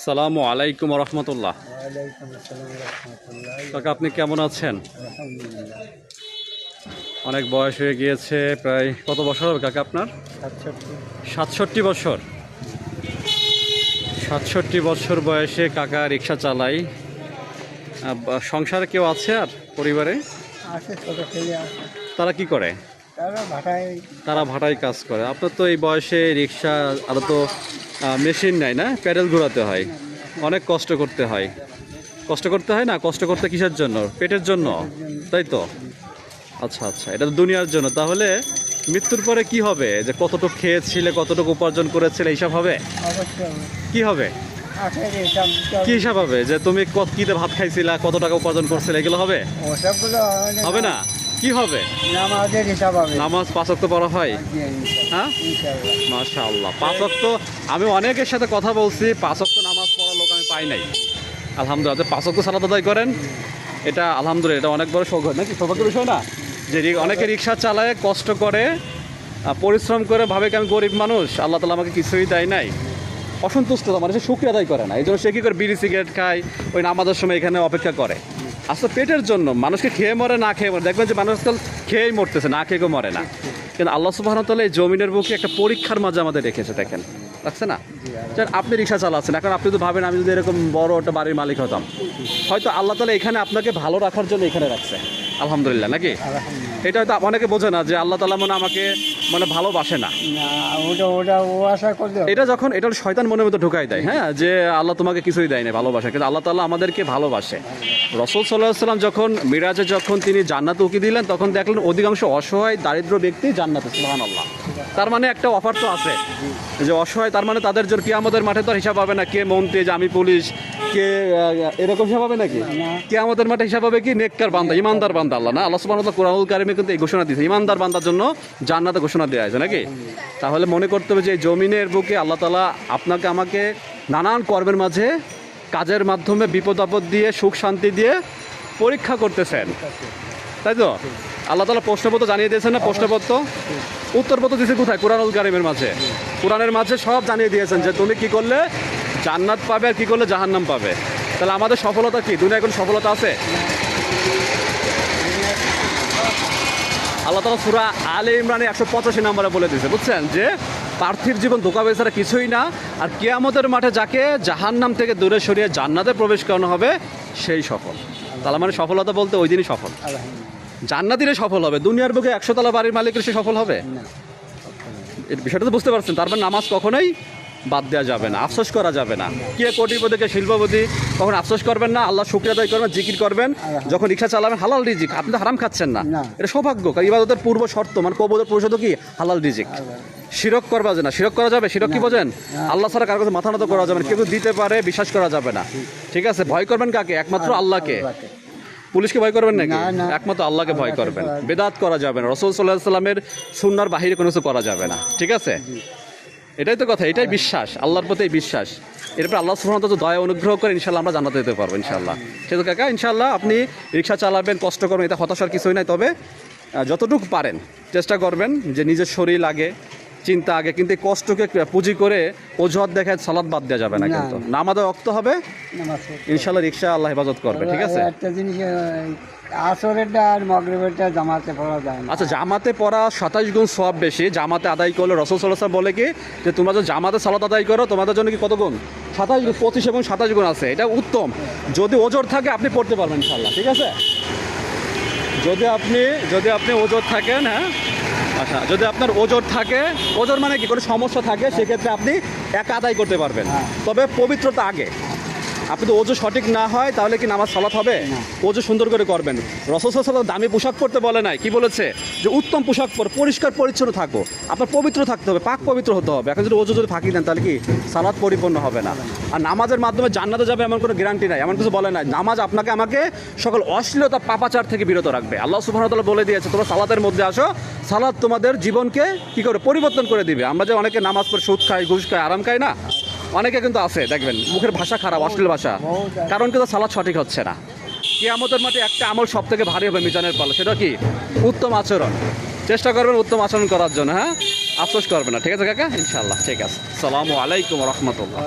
সালামু আলাইকুম রহমতুল্লাহ। কাকা আপনি কেমন আছেন? অনেক বয়স হয়ে গিয়েছে প্রায় কত বছর হবে কাকা আপনার? সাতষট্টি। বছর। সাতষট্টি বছর বয়সে কাকা রিক্সা চালাই। সংসারে কেউ আছে আর পরিবারে? তারা কি করে? তারা ভাটায় তারা ভাটায় কাজ করে। আপনার তো এই বয়সে রিক্সা আর তো মেশিন নাই না? প্যাডেল ঘোরাতে হয়। অনেক কষ্ট করতে হয়। কষ্ট করতে হয় না? কষ্ট করতে কিসের জন্য? পেটের জন্য? তাই তো? আচ্ছা আচ্ছা। এটা তো দুনিয়ার জন্য। তাহলে মৃত্যুর পরে কি হবে? যে কতটুকু খেয়েছিলে কতটুকু উপার্জন করেছিলে এইসব হবে? কি হবে। কি হিসাব হবে? যে তুমি কত কিতে ভাত খাইছিলা কত টাকা উপার্জন করছিলে এগুলো হবে? হবে না? কি হবে? নামাজের হিসাব হবে। নামাজ পাঁচ ওয়াক্ত পড়া হয়? হ্যাঁ? পাঁচ ওয়াক্ত আমি অনেকের সাথে কথা বলছি পাঁচ ওয়াক্ত নামাজ পড়া লোক আমি পাই নাই। আলহামদুলিল্লাহ যে পাঁচ ওয়াক্ত সালাত আদায় করেন? এটা আলহামদুলিল্লাহ এটা অনেক বড় সৌভাগ্য নাকি সৌভাগ্যের বিষয় না? যে অনেকে রিক্সা চালায় কষ্ট করে পরিশ্রম করে ভাবে কি আমি গরিব মানুষ? আল্লাহ তালা আমাকে কিছুই দেয় নাই। অসন্তুষ্ট মানে সে শুক্রিয়া আদায় করে না। এই জন্য সে কী করে বিড়ি সিগারেট খায় ওই নামাজের সময় এখানে অপেক্ষা করে। আসলে পেটের জন্য মানুষকে খেয়ে মরে না খেয়ে মরে। দেখবেন যে মানুষ আজকাল খেয়েই মরতেছে না খেয়ে কেউ মরে না। কিন্তু আল্লাহ সুবাহ তাহলে এই জমিনের বুকে একটা পরীক্ষার মাঝে আমাদের রেখেছে দেখেন। রাখছে না? আপনি রিক্সা চালাচ্ছেন এখন আপনি তো ভাবেন আমি যদি এরকম বড় একটা বাড়ির মালিক হতাম। হয়তো আল্লাহ তালা এখানে আপনাকে ভালো রাখার জন্য এখানে রাখছে। আলহামদুলিল্লাহ নাকি? এটা হয়তো অনেকে বোঝে না যে আল্লাহ তালা মনে আমাকে মানে ভালোবাসে না। এটা যখন এটা শয়তান মনের মতো ঢুকাই দেয় হ্যাঁ? যে আল্লাহ তোমাকে কিছুই দেয় না ভালোবাসে। কিন্তু আল্লাহ তালা আমাদেরকে ভালোবাসে। রসুল সাল্লাহ সাল্লাম যখন মিরাজে যখন তিনি জান্নাত উকি দিলেন তখন দেখলেন অধিকাংশ অসহায় দারিদ্র ব্যক্তি জান্নাতে সুহান আল্লাহ তার মানে একটা অফার তো আছে। যে অসহায় তার মানে তাদের জন্য কিয়ামতের মাঠে তো হিসাব হবে না কে মন্ত্রী যে আমি পুলিশ কে এরকম হিসাব হবে নাকি? কিয়ামতের মাঠে হিসাব হবে কি? নেককার বান্দা ইমানদার বান্দা আল্লাহ না? আল্লাহ তাআলা কোরআনুল কারিমে কিন্তু এই ঘোষণা দিয়েছে। ইমানদার বান্দার জন্য জান্নাতে ঘোষণা দেওয়া হয়েছে নাকি? তাহলে মনে করতে হবে যে এই জমিনের বুকে আল্লাহ তালা আপনাকে আমাকে নানান কর্মের মাঝে কাজের মাধ্যমে বিপদ আপদ দিয়ে সুখ শান্তি দিয়ে পরীক্ষা করতেছেন। তাই তো? আল্লাহ তালা প্রশ্নপত্র জানিয়ে দিয়েছেন না? প্রশ্নপত্র? উত্তরপত্র দিয়েছে কোথায়? কোরআনুল কারিমের মাঝে। কোরআনের মাঝে সব জানিয়ে দিয়েছেন যে তুমি কি করলে? জান্নাত পাবে আর কী করলে? জাহান্নাম পাবে। তাহলে আমাদের সফলতা কি? দুনিয়ায় কোনো সফলতা আছে? আল্লাহ তালা সুরা আলে ইমরানে একশো পঁচাশি নম্বরে বলে দিয়েছে, বুঝছেন? যে পার্থিব জীবন ধোকা বেচারা কিছুই না, আর কেয়ামতের মাঠে যাকে জাহান্নাম থেকে দূরে সরিয়ে জান্নাতে প্রবেশ করানো হবে, সেই সফল। তাহলে মানে সফলতা বলতে ওই দিনই সফল। জান্নাতিরে সফল হবে দুনিয়ার বুকে একশো তলা বাড়ির মালিকের সে সফল হবে? বিষয়টা তো বুঝতে পারছেন তার মানে নামাজ কখনোই বাদ দেওয়া যাবে না আফসোস করা যাবে না। কে কোটিপতি কে শিল্পপতি কখন আফসোস করবেন না আল্লাহ শুক্রিয়া আদায় করবেন জিকির করবেন যখন রিক্সা চালাবেন হালাল রিজিক। আপনি তো হারাম খাচ্ছেন না। এটা সৌভাগ্য কারণ ইবাদতের পূর্ব শর্ত মানে কবুলের পরিষদ কি? হালাল রিজিক। শিরক করবা যে না শিরক করা যাবে? শিরক কি বোঝেন? আল্লাহ ছাড়া কারও কাছে মাথা নত করা যাবে না। কেউ দিতে পারে বিশ্বাস করা যাবে না। ঠিক। আছে ভয় করবেন কাকে? একমাত্র আল্লাহকে। পুলিশকে ভয় করবেন নাকি। একমাত্র আল্লাহকে ভয় করবেন। বেদাত করা যাবে না। রসুল সাল্লাহ সাল্লামের সুন্নার বাহিরে কোনো কিছু করা যাবে না। ঠিক আছে? এটাই তো কথা, এটাই বিশ্বাস, আল্লাহর প্রতি বিশ্বাস। এরপর আল্লাহ সুহান তো দয়া অনুগ্রহ করে ইনশাল্লাহ আমরা জানাতে যেতে পারব ইনশাল্লাহ সে তো কাকা ইনশাল্লাহ আপনি রিক্সা চালাবেন, কষ্ট করবেন এটা হতাশার কিছুই নাই, তবে যতটুকু পারেন, চেষ্টা করবেন যে নিজের শরীর আগে চিন্তা আগে কিন্তু এই কষ্টকে পুঁজি করে অজুহাত দেখায় সালাদ বাদ দেওয়া যাবে না কিন্তু। নামাজে রক্ত হবে। ইনশাল্লাহ রিক্সা আল্লাহ হেফাজত করবে ঠিক আছে? একটা জিনিস আসরেরটা আর মগরিবেরটা জামাতে পড়া যায় আচ্ছা জামাতে পড়া সাতাশ গুণ সব বেশি জামাতে আদায় করলে রসুল সাল্লাহ বলে কি যে তোমরা যদি জামাতে সালাত আদায় করো তোমাদের জন্য কি কত গুণ? সাতাশ গুণ পঁচিশ এবং সাতাশ গুণ আছে এটা উত্তম। যদি ওজোর থাকে আপনি পড়তে পারবেন ইনশাল্লাহ ঠিক আছে? যদি আপনি যদি আপনি ওজোর থাকেন হ্যাঁ আচ্ছা যদি আপনার ওজোর থাকে ওজোর মানে কি? কোনো সমস্যা থাকে সেক্ষেত্রে আপনি একা আদায় করতে পারবেন। হ্যাঁ। তবে পবিত্রতা আগে। আপনি তো ওজু সঠিক না হয় তাহলে কি নামাজ সালাত হবে? ওজু সুন্দর করে করবেন। রসদ দামি পোশাক পরতে বলে নাই কি বলেছে? যে উত্তম পোশাক পর পরিষ্কার পরিচ্ছন্ন থাকো। আপনার পবিত্র থাকতে হবে পাক পবিত্র হতে হবে। এখন যদি ওজু যদি ফাঁকি দেন তাহলে কি সালাদ পরিপূর্ণ হবে না? আর নামাজের মাধ্যমে জান্নাতে যাবে এমন কোনো গ্যারান্টি নাই এমন কিছু বলে নাই। নামাজ আপনাকে আমাকে সকল অশ্লীলতা পাপাচার থেকে বিরত রাখবে। আল্লাহ সুবাহতাল্লাহ বলে দিয়েছে তোমরা সালাতের মধ্যে আসো। সালাদ তোমাদের জীবনকে কি করে পরিবর্তন করে দিবে? আমরা যে অনেকে নামাজ পড়ে সুদ খাই ঘুষ খাই আরাম খাই না? অনেকে কিন্তু আছে দেখবেন মুখের ভাষা খারাপ অশ্লীল ভাষা। কারণ কিন্তু সালাদ সঠিক হচ্ছে না। কেয়ামতের মাঠে একটা আমল সব থেকে ভারী হবে মিজানের পালা সেটা কি? উত্তম আচরণ। চেষ্টা করবেন উত্তম আচরণ করার জন্য হ্যাঁ? আফসোস করবে না ঠিক আছে কাকা? ইনশাল্লাহ ঠিক আছে। সালামু আলাইকুম রহমতুল্লাহ।